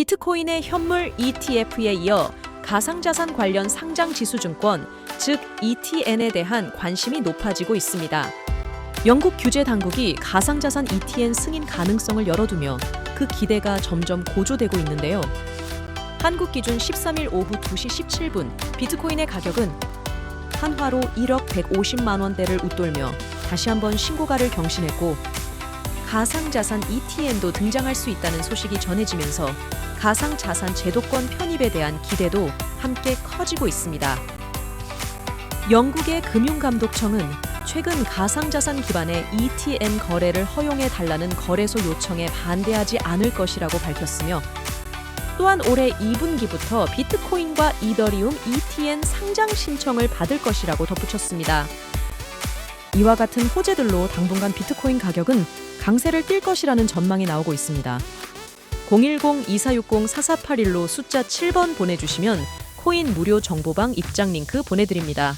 비트코인의 현물 ETF에 이어 가상자산 관련 상장 지수증권, 즉 ETN에 대한 관심이 높아지고 있습니다. 영국 규제 당국이 가상자산 ETN 승인 가능성을 열어두며 그 기대가 점점 고조되고 있는데요. 한국 기준 13일 오후 2시 17분 비트코인의 가격은 한화로 1억 150만 원대를 웃돌며 다시 한번 신고가를 경신했고 가상자산 ETN도 등장할 수 있다는 소식이 전해지면서 가상자산 제도권 편입에 대한 기대도 함께 커지고 있습니다. 영국의 금융감독청은 최근 가상자산 기반의 ETN 거래를 허용해 달라는 거래소 요청에 반대하지 않을 것이라고 밝혔으며 또한 올해 2분기부터 비트코인과 이더리움 ETN 상장 신청을 받을 것이라고 덧붙였습니다. 이와 같은 호재들로 당분간 비트코인 가격은 강세를 띌 것이라는 전망이 나오고 있습니다. 010-2460-4481로 숫자 7번 보내주시면 코인 무료 정보방 입장 링크 보내드립니다.